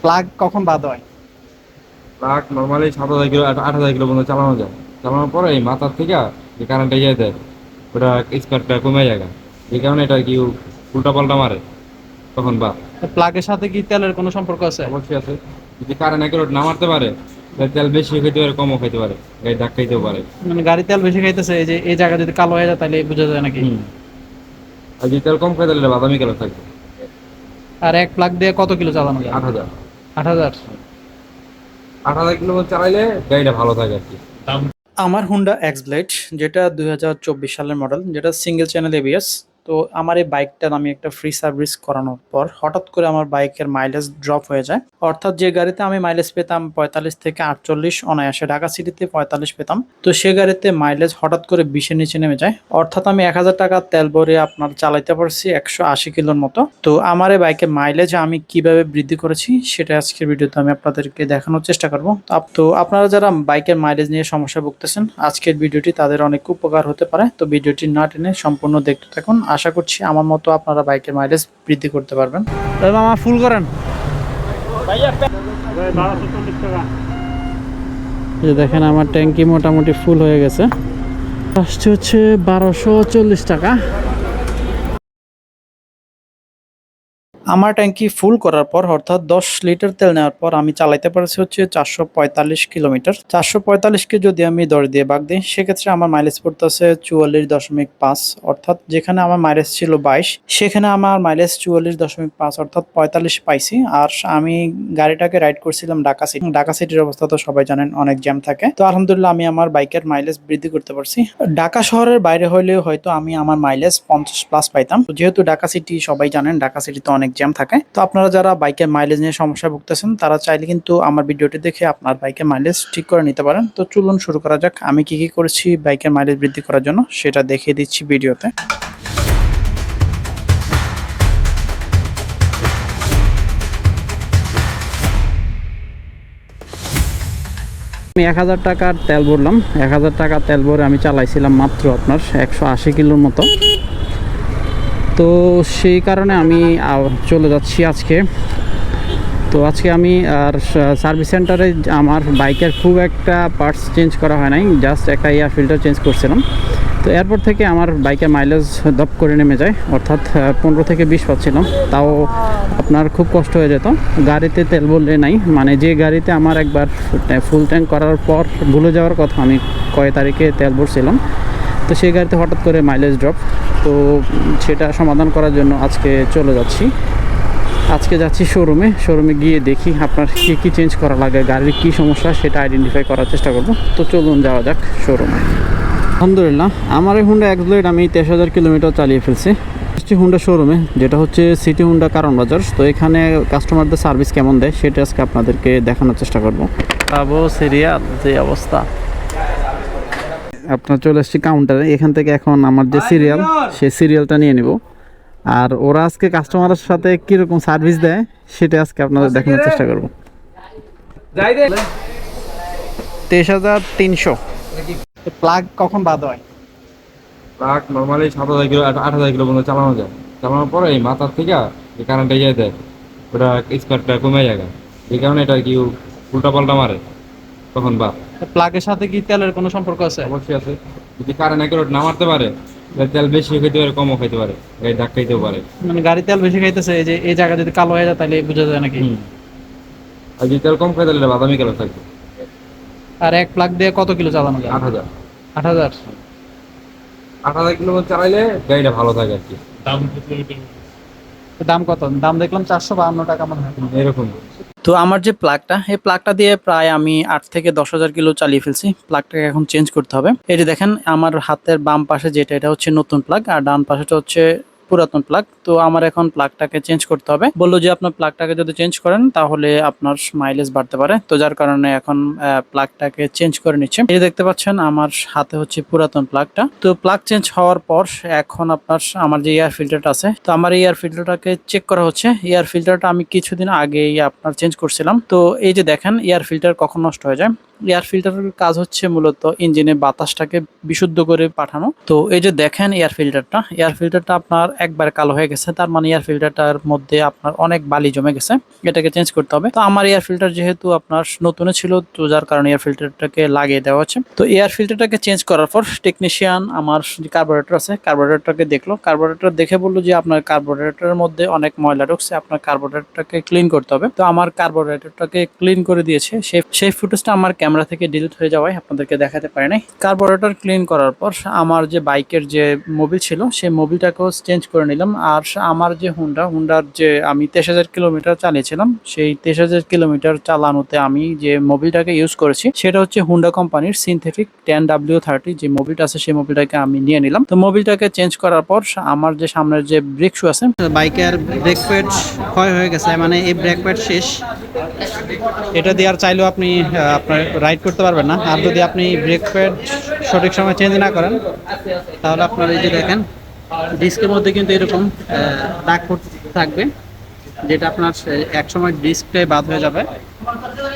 Plug কখন বাদ হয়? প্লাগ নর্মালি সাত হাজার কিলো আট হাজার কিলো পর্যন্ত চালানো যায়। চালানোর পরে এই মাথার থেকে যে কারেন্টটা ইয়ে দেয় ওটা স্পার্কটা কমে যায় এই কারণে এটা কি উল্টা পাল্টা মারে তখন বা প্লাগের সাথে কি তেলের কোনো সম্পর্ক আছে? অবশ্যই আছে। যদি কারেন্ট একেবারে না মারতে পারে তাহলে তেল বেশি খেতে পারে কমও খেতে পারে গাড়ি ধাক্কা দিতেও পারে। মানে গাড়ি তেল বেশি খাইতেছে এই যে এই জায়গা যদি কালো হয়ে যায় তাহলে বোঝা যায় নাকি? আর যদি তেল কম খাই তাহলে বাদামি কালার থাকবে। আর এক প্লাগ দিয়ে কত কিলো চালানো যায়? আট হাজার। আট হাজার? আট হাজার কিলো চালাইলে গাড়িটা ভালো থাকে আর কি। আমার হুন্ডা এক্স ব্লেড যেটা দুই হাজার চব্বিশ সালের মডেল যেটা সিঙ্গেল চ্যানেল এবিএস তো আমার এই বাইকটার আমি একটা ফ্রি সার্ভিস করানোর পর হঠাৎ করে আমার বাইকের মাইলেজ ড্রপ হয়ে যায়। অর্থাৎ যে গাড়িতে আমি মাইলেজ পেতাম পঁয়তাল্লিশ থেকে আটচল্লিশ, অনায়াসে ঢাকা সিটিতে পঁয়তাল্লিশ পেতাম। তো সে গাড়িতে মাইলেজ হঠাৎ করে বিশের নিচে নেমে যায়। অর্থাৎ আমি এক হাজার টাকা তেল ভরে আপনার চালাইতে পারছি একশো আশি কিলোর মতো। তো আমার এই বাইকের মাইলেজ আমি কীভাবে বৃদ্ধি করেছি সেটা আজকের ভিডিওতে আমি আপনাদেরকে দেখানোর চেষ্টা করব। তো আপ- তো আপনারা যারা বাইকের মাইলেজ নিয়ে সমস্যা ভুগতেছেন, আজকের ভিডিওটি তাদের অনেক উপকার হতে পারে। তো ভিডিওটি না টেনে সম্পূর্ণ দেখতে থাকুন। আশা করছি আমার মতো আপনারা বাইকের মাইলেজ বৃদ্ধি করতে পারবেন। তবে মামা ফুল করেন। যে দেখেন আমার ট্যাঙ্কি মোটামুটি ফুল হয়ে গেছে। আসছে হচ্ছে বারোশো চল্লিশ টাকা। আমার ট্যাঙ্কি ফুল করার পর, অর্থাৎ দশ লিটার তেল নেওয়ার পর, আমি চালাইতে পারছি হচ্ছে চারশো পঁয়তাল্লিশ কিলোমিটার। চারশো পঁয়তাল্লিশকে যদি আমি দর দিয়ে বাগ দিই, সেক্ষেত্রে আমার মাইলেজ পড়তেছে চুয়াল্লিশ দশমিক পাঁচ, অর্থাৎ যেখানে আমার মাইলেজ ছিল বাইশ, সেখানে আমার মাইলেজ চুয়াল্লিশ দশমিক পাঁচ, অর্থাৎ পঁয়তাল্লিশ পাইছি। আর আমি গাড়িটাকে রাইড করছিলাম ঢাকা সিটি ঢাকা সিটির অবস্থা তো সবাই জানেন, অনেক জ্যাম থাকে। তো আলহামদুলিল্লাহ, আমি আমার বাইকের মাইলেজ বৃদ্ধি করতে পারছি। ঢাকা শহরের বাইরে হলেও হয়তো আমি আমার মাইলেজ পঞ্চাশ প্লাস পাইতাম। যেহেতু ঢাকা সিটি সবাই জানেন, ঢাকা সিটিতে অনেক জ্যাম থাকে। তো আপনারা যারা বাইকের মাইলেজ নিয়ে সমস্যা ভুগতেছেন, তারা চাইলে কিন্তু আমার ভিডিওটি দেখে আপনার বাইকের মাইলেজ ঠিক করে নিতে পারেন। তো চলুন শুরু করা যাক। আমি কি কি করেছি বাইকের মাইলেজ বৃদ্ধি করার জন্য, সেটা দেখিয়ে দিচ্ছি ভিডিওতে। আমি এক হাজার টাকার তেল ভরলাম। এক হাজার টাকার তেল ভরে আমি চালাইছিলাম মাত্র আপনার একশো আশি কিলোর মতো। তো সেই কারণে আমি চলে যাচ্ছি আজকে। তো আজকে আমি, আর সার্ভিস সেন্টারে আমার বাইকের খুব একটা পার্টস চেঞ্জ করা হয় নাই জাস্ট একটা এয়ার ফিল্টার চেঞ্জ করছিলাম। তো এরপর থেকে আমার বাইকের মাইলেজ দপ করে নেমে যায়, অর্থাৎ পনেরো থেকে বিশ পাচ্ছিলাম। তাও আপনার খুব কষ্ট হয়ে যেত। গাড়িতে তেল বললে নাই মানে যে গাড়িতে আমার একবার ফুল ট্যাঙ্ক করার পর ভুলে যাওয়ার কথা আমি কয় তারিখে তেল ভরছিলাম। তো সেই গাড়িতে হঠাৎ করে মাইলেজ ড্রপ তো সেটা সমাধান করার জন্য আজকে চলে যাচ্ছি। আজকে যাচ্ছি শোরুমে শোরুমে গিয়ে দেখি আপনার কী কী চেঞ্জ করা লাগে, গাড়ির কী সমস্যা সেটা আইডেন্টিফাই করার চেষ্টা করব। তো চলুন যাওয়া যাক শোরুমে আলহামদুলিল্লাহ, আমার এই হুন্ডা এক্সব্লেড আমি তেইশ হাজার কিলোমিটার চালিয়ে ফেলছি। হচ্ছে হুন্ডা শোরুমে যেটা হচ্ছে সিটি হুন্ডা কারণ বাজার তো এখানে কাস্টমারদের সার্ভিস কেমন দেয় সেটা আজকে আপনাদেরকে দেখানোর চেষ্টা করব। সিরিয়াল যে অবস্থা। আপনার চলে এসেছি কাউন্টারে এখান থেকে এখন আমার যে সিরিয়াল সেই সিরিয়ালটা নিয়ে নিব। আর ওরা আজকে কাস্টমারের সাথে কীরকম সার্ভিস দেয় সেটা আজকে আপনাদের দেখানোর চেষ্টা করব। তেইশ হাজার তিনশো। প্লাগ কখন বাদ হয়? ট্রাক নর্মালি সাত হাজার কিলো আট হাজার কিলো পর্যন্ত চালানো যায়। চালানোর পরে এই মাথার থেকে যে কারেন্টটা ইয়ে দেয় ওটা স্পার্কটা কমে যায় এই কারণে এটা কি উল্টা পাল্টা মারে। তখন প্লাগের সাথে কি তেলের কোনো সম্পর্ক আছে? অবশ্যই আছে। যদি কারেন্ট একেবারে না মারতে পারে তেল বেশি খেতে পারে কমও খেতে পারে গাড়ি দিতেও পারে। মানে গাড়ি তেল বেশি খাইতেছে এই যে এই জায়গা যদি কালো হয়ে যায় তাহলে বোঝা যায় নাকি? আর যদি তেল কম খাই তাহলে বাদামি কালার থাকবে। আর এক প্লাগ দিয়ে কত কিলো চালানো যায়? আট হাজার। আট হাজার? আট হাজার কিলো চালাইলে গাড়িটা ভালো থাকে আর কি। দাম কত? দাম দেখলাম চারশো বাহান্ন টাকা মনে হয়। এরকম। তো আমার যে প্লাগটা এই প্লাগটা দিয়ে প্রায় আমি আট থেকে দশ হাজার কিলো চালিয়ে ফেলছি। প্লাগটাকে এখন চেঞ্জ করতে হবে। যে দেখেন, আমার হাতের বাম পাশে যেটা, এটা হচ্ছে নতুন প্লাগ আর ডান পাশেটা হচ্ছে পুরাতন প্লাগ তো আমার এখন প্লাগটাকে চেঞ্জ করতে হবে। বলল যে আপনার প্লাগটাকে যদি চেঞ্জ করেন, তাহলে আপনার মাইলেজ বাড়তে পারে। তো যার কারণে এখন প্লাগটাকে চেঞ্জ করে নিচ্ছে এই দেখতে পাচ্ছেন, আমার হাতে হচ্ছে পুরাতন প্লাগটা তো প্লাগ চেঞ্জ হওয়ার পর এখন আপনার, আমার যে এয়ার ফিল্টারটা আছে, তো আমার এয়ার ফিল্টারটাকে চেক করা হচ্ছে। এয়ার ফিল্টারটা আমি কিছুদিন আগেই আপনার চেঞ্জ করছিলাম। তো এই যে দেখেন এয়ার ফিল্টার কখন নষ্ট হয়ে যায়? এয়ার ফিল্টারের কাজ হচ্ছে মূলত ইঞ্জিনে বাতাসটাকে বিশুদ্ধ করে পাঠানো। তো এই যে দেখেন এয়ার ফিল্টারটা এয়ার ফিল্টারটা আপনার একবার কালো হয়ে গেছে, তার মানে এয়ার ফিল্টারটার মধ্যে আপনার অনেক বালি জমে গেছে, এটাকে চেঞ্জ করতে হবে। তো আমার এয়ার ফিল্টার যেহেতু আপনার নতুন ছিল, তো যার কারণে এয়ার ফিল্টারটাকে লাগিয়ে দেওয়া হচ্ছে। তো এয়ার ফিল্টারটাকে চেঞ্জ করার পর টেকনিশিয়ান আমার কার্বোরেটর আছে কার্বোরেটরটাকে দেখল। কার্বোরেটর দেখে বলল যে আপনার কার্বোরেটরের মধ্যে অনেক ময়লা ঢুকছে, আপনার কার্বোরেটরটাকে ক্লিন করতে হবে। তো আমার কার্বোরেটরটাকে ক্লিন করে দিয়েছে। সেই সেই ফুটেজটা আমার ক্যামেরা থেকে ডিলিট হয়ে যাওয়ায় আপনাদেরকে দেখাতে পারি নাই। কার্বোরেটর ক্লিন করার পর আমার যে বাইকের যে মোবিল ছিল, সেই মোবিলটাকেও চেঞ্জ করে নিলাম। আর আমার যে হুন্ডা হুন্ডার যে আমি তেইশ হাজার কিলোমিটার চালিয়েছিলাম, সেই তেইশ হাজার কিলোমিটার চালানোতে আমি যে মোবিলটাকে ইউজ করেছি, সেটা হচ্ছে হুন্ডা কোম্পানির সিনথেটিক টেন ডাব্লিউ থার্টি যে মোবিলটা আছে, সেই মোবিলটাকে আমি নিয়ে নিলাম। তো মোবিলটাকে চেঞ্জ করার পর আমার যে সামনের যে ব্রেক শু আছে, বাইকের ব্রেক প্যাড ক্ষয় হয়ে গেছে মানে এই ব্রেক প্যাড শেষ। এটা দিয়ে আর চাইলেও আপনি আপনার রাইড করতে পারবেন না। আর যদি আপনি ব্রেক প্যাড সঠিক সময় চেঞ্জ না করেন, তাহলে আপনার এই যে দেখেন ডিস্কের মধ্যে কিন্তু এরকম দাগ থাকবে, যেটা আপনার এক সময় ডিসপ্লে বাদ হয়ে যাবে।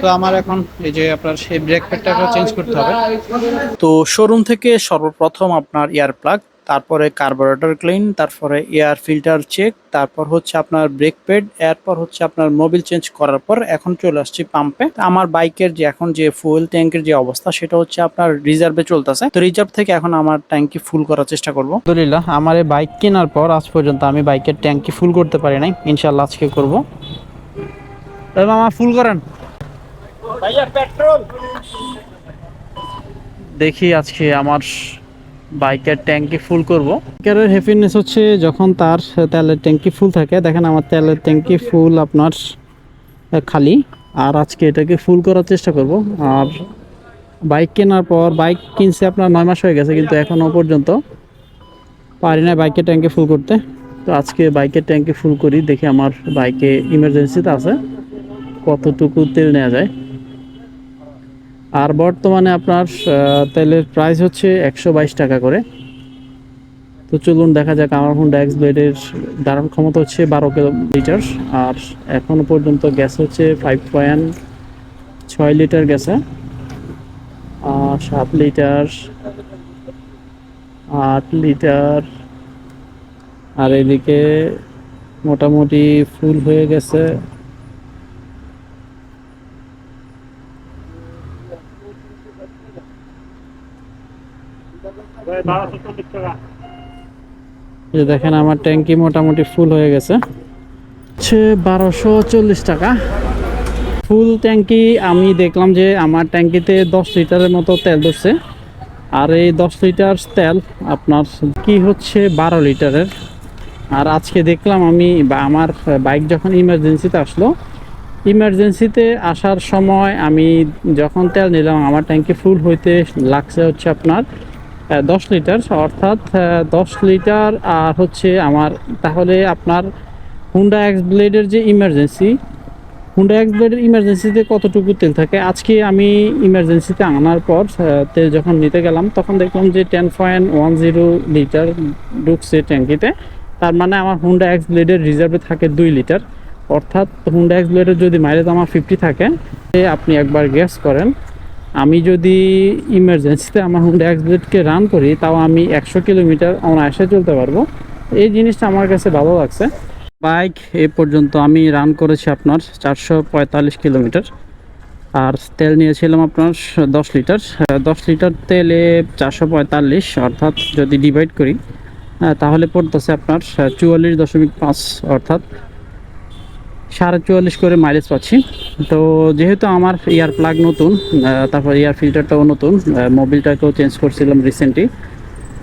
তো আমার এখন এই যে আপনার সেই ব্রেক প্যাডটাকে চেঞ্জ করতে হবে। তো শোরুম থেকে সর্বপ্রথম আপনার ইয়ার প্লাগ তারপরে কার্বোরেটর ক্লিন তারপরে এয়ার ফিল্টার চেক তারপর হচ্ছে আপনার ব্রেক প্যাড এরপর হচ্ছে আপনার মোবিল চেঞ্জ করার পর এখন চলে আসছি পাম্পে আমার বাইকের যে এখন যে ফুয়েল ট্যাঙ্কের যে অবস্থা সেটা হচ্ছে আপনার রিজার্ভে চলতেছে। তো রিজার্ভ থেকে এখন আমার ট্যাঙ্কি ফুল করার চেষ্টা করব। আলহামদুলিল্লাহ আমার এই বাইক কেনার পর আজ পর্যন্ত আমি বাইকের ট্যাঙ্কি ফুল করতে পারি নাই। ইনশাল্লাহ আজকে করব। মামা ফুল করেন। দেখি আজকে আমার বাইকের ট্যাঙ্কি ফুল করব। বাইকের হ্যাপিনেস হচ্ছে যখন তার তেলের ট্যাঙ্কি ফুল থাকে। দেখেন আমার তেলের ট্যাঙ্কি ফুল আপনার খালি। আর আজকে এটাকে ফুল করার চেষ্টা করব। আর বাইক কেনার পর, বাইক কিনছে আপনার নয় মাস হয়ে গেছে, কিন্তু এখনও পর্যন্ত পারি না বাইকের ট্যাঙ্কি ফুল করতে। তো আজকে বাইকের ট্যাঙ্কি ফুল করি, দেখি আমার বাইকে ইমার্জেন্সিতে আছে। কতটুকু তেল নেওয়া যায়। আর বর্তমানে আপনার তেলের প্রাইস হচ্ছে একশো বাইশ টাকা করে। তো চলুন দেখা যাক, আমার হুন্ডা এক্স ব্লেডের ধারণ ক্ষমতা হচ্ছে বারো কিলোমিটার আর এখনও পর্যন্ত গ্যাস হচ্ছে ফাইভ পয়েন্ট ছয় লিটার গ্যাসে আর সাত লিটার আট লিটার আর এদিকে মোটামুটি ফুল হয়ে গেছে যে দেখেন, আমার ট্যাঙ্কি মোটামুটি ফুল হয়ে গেছে। হচ্ছে বারোশো চল্লিশ টাকা। ফুল ট্যাঙ্কি আমি দেখলাম যে আমার ট্যাঙ্কিতে দশ লিটারের মতো তেল ধরছে। আর এই দশ লিটার তেল আপনার কি হচ্ছে বারো লিটারের? আর আজকে দেখলাম আমি আমার বাইক যখন ইমার্জেন্সিতে আসলো ইমার্জেন্সিতে আসার সময় আমি যখন তেল নিলাম, আমার ট্যাঙ্কি ফুল হইতে লাগছে হচ্ছে আপনার দশ লিটার, অর্থাৎ দশ লিটার আর হচ্ছে আমার, তাহলে আপনার হুন্ডা এক্স ব্লেডের যে ইমার্জেন্সি হুন্ডা এক্স ব্লেডের ইমার্জেন্সিতে কতটুকু তেল থাকে? আজকে আমি ইমার্জেন্সিতে আনার পর তেল যখন নিতে গেলাম, তখন দেখলাম যে ten point one zero litre ঢুকছে ট্যাঙ্কিতে। তার মানে আমার হুন্ডা এক্স ব্লেডের রিজার্ভে থাকে দুই লিটার। অর্থাৎ হুন্ডা এক্স ব্লেডের যদি মাইলেজ আমার ফিফটি থাকে সে আপনি একবার গ্যাস করেন। আমি যদি ইমার্জেন্সিতে আমার হুন্ডা এক্স ব্লেডকে রান করি, তাও আমি একশো কিলোমিটার অনায়াসে চলতে পারব। এই জিনিসটা আমার কাছে ভালো লাগছে। বাইক এ পর্যন্ত আমি রান করেছি আপনার চারশো পঁয়তাল্লিশ কিলোমিটার। আর তেল নিয়েছিলাম আপনার দশ লিটার। দশ লিটার তেলে চারশো পঁয়তাল্লিশ, অর্থাৎ যদি ডিভাইড করি তাহলে পড়তেছে আপনার চুয়াল্লিশ দশমিক পাঁচ, অর্থাৎ সাড়ে চুয়াল্লিশ করে মাইলেজ পাচ্ছি। তো যেহেতু আমার ইয়ার প্লাগ নতুন তারপর ইয়ার ফিল্টারটাও নতুন মোবিলটাকেও চেঞ্জ করছিলাম রিসেন্টলি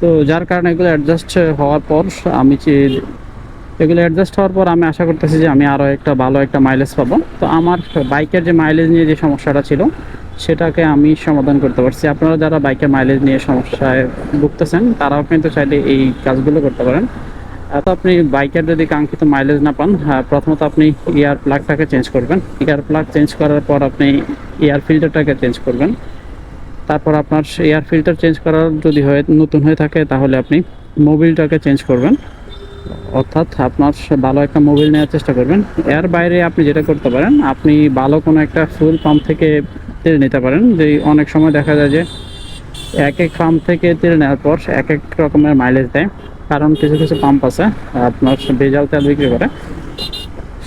তো যার কারণে এগুলো অ্যাডজাস্ট হওয়ার পর আমি এগুলো অ্যাডজাস্ট হওয়ার পর আমি আশা করতেছি যে আমি আরও একটা ভালো একটা মাইলেজ পাবো। তো আমার বাইকের যে মাইলেজ নিয়ে যে সমস্যাটা ছিল, সেটাকে আমি সমাধান করতে পারছি। আপনারা যারা বাইকের মাইলেজ নিয়ে সমস্যায় ভুগতেছেন, তারাও কিন্তু চাইলে এই কাজগুলো করতে পারেন। তো আপনি বাইকের যদি কাঙ্ক্ষিত মাইলেজ না পান আহ, প্রথমত আপনি এয়ার প্লাগটাকে চেঞ্জ করবেন। এয়ার প্লাগ চেঞ্জ করার পর আপনি এয়ার ফিল্টারটাকে চেঞ্জ করবেন। তারপর আপনার এয়ার ফিল্টার চেঞ্জ করার যদি হয়ে নতুন হয়ে থাকে তাহলে আপনি মোবিলটাকে চেঞ্জ করবেন। অর্থাৎ আপনার ভালো একটা মোবিল নেওয়ার চেষ্টা করবেন। এর বাইরে আপনি যেটা করতে পারেন আপনি ভালো কোনো একটা ফুল পাম্প থেকে তেল নিতে পারেন। যে অনেক সময় দেখা যায় যে এক এক পাম্প থেকে তেল নেওয়ার পর এক এক রকমের মাইলেজ দেয়। কারণ কিছু কিছু পাম্প আছে, আপনার ভেজাল তেল বিক্রি করে।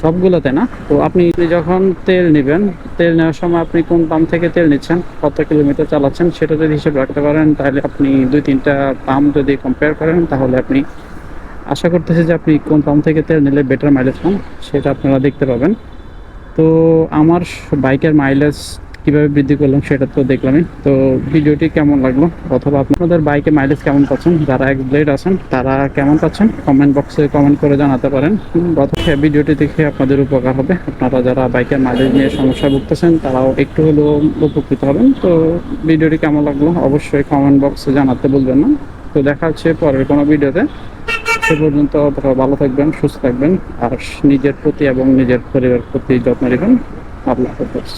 সবগুলোতে না? তো আপনি যখন তেল নেবেন, তেল নেওয়ার সময় আপনি কোন পাম্প থেকে তেল নিচ্ছেন, কত কিলোমিটার চালাচ্ছেন সেটা যদি হিসেব রাখতে পারেন, তাহলে আপনি দুই, তিনটা পাম্প যদি কম্পেয়ার করেন, তাহলে আপনি আশা করতেছি যে আপনি কোন পাম্প থেকে তেল নিলে বেটার মাইলেজ পান, সেটা আপনারা দেখতে পাবেন। তো আমার বাইকের মাইলেজ কীভাবে বৃদ্ধি করলাম সেটা তো দেখলামই। তো ভিডিওটি কেমন লাগল? অথবা আপনাদের বাইকে মাইলেজ কেমন পাচ্ছেন? যারা এক ব্লেড আছেন, তারা কেমন পাচ্ছেন? কমেন্ট বক্সে কমেন্ট করে জানাতে পারেন। অথবা ভিডিওটি দেখে আপনাদের উপকার হবে। আপনারা যারা বাইকের মাইলেজ নিয়ে সমস্যা ভুগতেছেন, তারাও একটু হলেও উপকৃত হবেন। তো ভিডিওটি কেমন লাগল? অবশ্যই কমেন্ট বক্সে জানাতে বলবেন না। তো দেখা হচ্ছে পরের কোনো ভিডিওতে। সে পর্যন্ত আপনারা ভালো থাকবেন, সুস্থ থাকবেন। আর নিজের প্রতি এবং নিজের পরিবারের প্রতি যত্ন নেবেন। আল্লাহ হাফেজ।